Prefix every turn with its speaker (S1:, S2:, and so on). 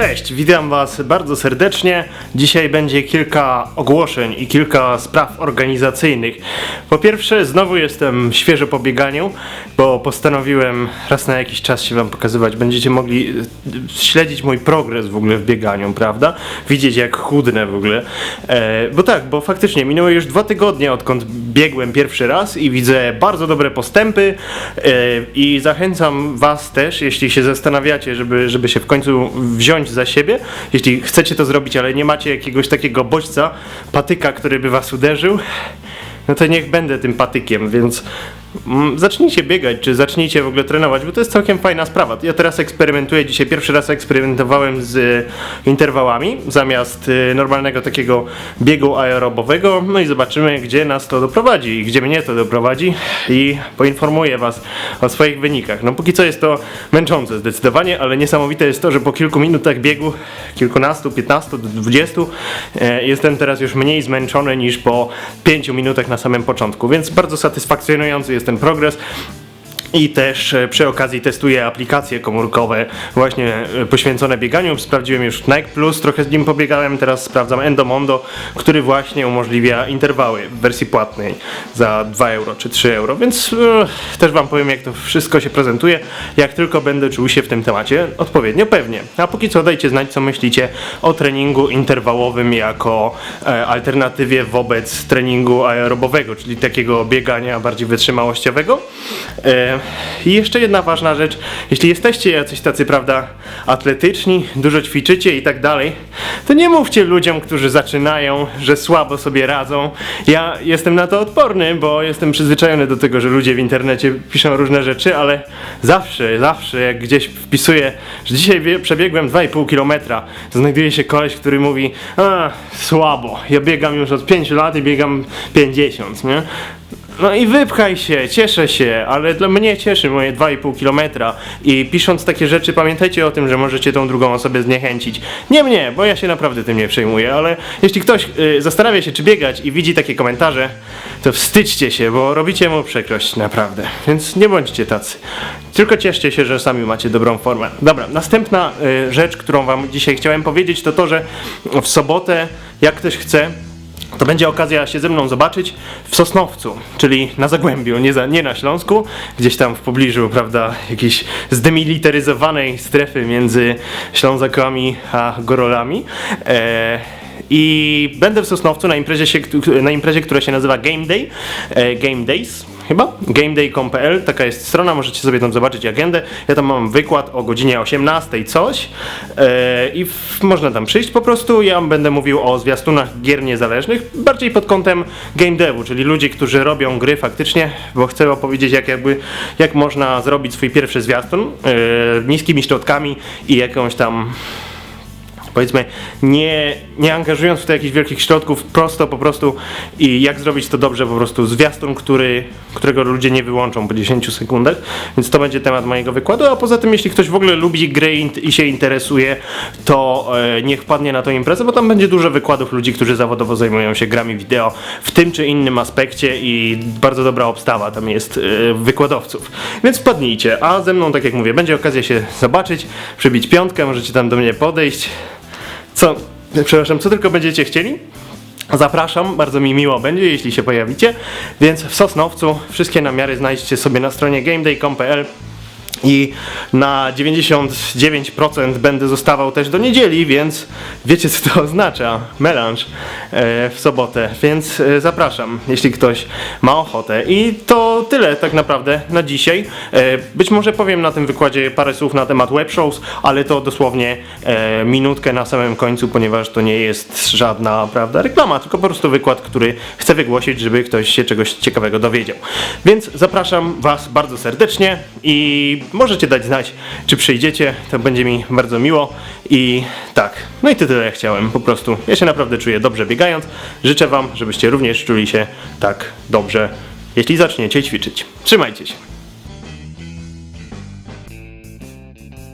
S1: Cześć, witam Was bardzo serdecznie. Dzisiaj będzie kilka ogłoszeń i kilka spraw organizacyjnych. Po pierwsze, znowu jestem świeżo po bieganiu, bo postanowiłem raz na jakiś czas się Wam pokazywać. Będziecie mogli e, śledzić mój progres w ogóle w bieganiu, prawda? Widzieć jak chudnę w ogóle. E, bo tak, bo faktycznie minęły już dwa tygodnie odkąd biegłem pierwszy raz i widzę bardzo dobre postępy e, i zachęcam Was też, jeśli się zastanawiacie, żeby, żeby się w końcu wziąć za siebie, jeśli chcecie to zrobić, ale nie macie jakiegoś takiego bodźca, patyka, który by Was uderzył, no to niech będę tym patykiem, więc zacznijcie biegać, czy zacznijcie w ogóle trenować, bo to jest całkiem fajna sprawa. Ja teraz eksperymentuję, dzisiaj pierwszy raz eksperymentowałem z y, interwałami zamiast y, normalnego takiego biegu aerobowego, no i zobaczymy, gdzie nas to doprowadzi i gdzie mnie to doprowadzi i poinformuję Was o swoich wynikach. No póki co jest to męczące zdecydowanie, ale niesamowite jest to, że po kilku minutach biegu, kilkunastu, 15 do 20, e, jestem teraz już mniej zmęczony niż po 5 minutach na samym początku, więc bardzo satysfakcjonujący jest ten progres. I też e, przy okazji testuję aplikacje komórkowe właśnie e, poświęcone bieganiu. Sprawdziłem już Nike Plus, trochę z nim pobiegałem, teraz sprawdzam Endomondo, który właśnie umożliwia interwały w wersji płatnej za 2 euro czy 3 euro, więc e, też Wam powiem jak to wszystko się prezentuje, jak tylko będę czuł się w tym temacie odpowiednio pewnie. A póki co dajcie znać co myślicie o treningu interwałowym jako e, alternatywie wobec treningu aerobowego, czyli takiego biegania bardziej wytrzymałościowego. E, I jeszcze jedna ważna rzecz, jeśli jesteście jacyś tacy, prawda, atletyczni, dużo ćwiczycie i tak dalej, to nie mówcie ludziom, którzy zaczynają, że słabo sobie radzą. Ja jestem na to odporny, bo jestem przyzwyczajony do tego, że ludzie w internecie piszą różne rzeczy, ale zawsze, zawsze jak gdzieś wpisuję, że dzisiaj przebiegłem 2,5 km, znajduje się koleś, który mówi, a słabo, ja biegam już od 5 lat i biegam 50, nie? No i wypchaj się, cieszę się, ale dla mnie cieszy moje 2,5 km i pisząc takie rzeczy pamiętajcie o tym, że możecie tą drugą osobę zniechęcić. Nie mnie, bo ja się naprawdę tym nie przejmuję, ale jeśli ktoś y, zastanawia się czy biegać i widzi takie komentarze, to wstydźcie się, bo robicie mu przykrość naprawdę, więc nie bądźcie tacy. Tylko cieszcie się, że sami macie dobrą formę. Dobra, następna y, rzecz, którą wam dzisiaj chciałem powiedzieć, to to, że w sobotę, jak ktoś chce, to będzie okazja się ze mną zobaczyć w Sosnowcu, czyli na Zagłębiu, nie, za, nie na Śląsku, gdzieś tam w pobliżu, prawda, jakiejś zdemilitaryzowanej strefy między Ślązakami a Gorolami. E, I będę w Sosnowcu na imprezie, się, na imprezie, która się nazywa Game Day, e, Game Days chyba, gameday.pl, taka jest strona, możecie sobie tam zobaczyć agendę. Ja tam mam wykład o godzinie 18 coś e, i w, można tam przyjść po prostu. Ja będę mówił o zwiastunach gier niezależnych, bardziej pod kątem game devu, czyli ludzi, którzy robią gry faktycznie, bo chcę opowiedzieć jak jakby, jak można zrobić swój pierwszy zwiastun e, niskimi środkami i jakąś tam powiedzmy, nie, nie angażując w to jakichś wielkich środków, prosto po prostu i jak zrobić to dobrze, po prostu zwiastun, który, którego ludzie nie wyłączą po 10 sekundach, więc to będzie temat mojego wykładu, a poza tym, jeśli ktoś w ogóle lubi gry i, się interesuje, to e, niech wpadnie na tą imprezę, bo tam będzie dużo wykładów ludzi, którzy zawodowo zajmują się grami wideo w tym czy innym aspekcie i bardzo dobra obstawa tam jest e, wykładowców, więc wpadnijcie, a ze mną, tak jak mówię, będzie okazja się zobaczyć, przybić piątkę, możecie tam do mnie podejść, co, przepraszam, co tylko będziecie chcieli? Zapraszam, bardzo mi miło będzie, jeśli się pojawicie. Więc w Sosnowcu wszystkie namiary znajdziecie sobie na stronie gameday.pl i na 99% będę zostawał też do niedzieli, więc wiecie co to oznacza. Melanż e, w sobotę, więc e, zapraszam, jeśli ktoś ma ochotę. I to tyle tak naprawdę na dzisiaj. E, być może powiem na tym wykładzie parę słów na temat webshows, ale to dosłownie minutkę na samym końcu, ponieważ to nie jest żadna prawda reklama, tylko po prostu wykład, który chcę wygłosić, żeby ktoś się czegoś ciekawego dowiedział. Więc zapraszam Was bardzo serdecznie i możecie dać znać, czy przyjdziecie, to będzie mi bardzo miło. I tak, no i to tyle chciałem, po prostu. Ja się naprawdę czuję dobrze biegając, życzę Wam, żebyście również czuli się tak dobrze, jeśli zaczniecie ćwiczyć. Trzymajcie się!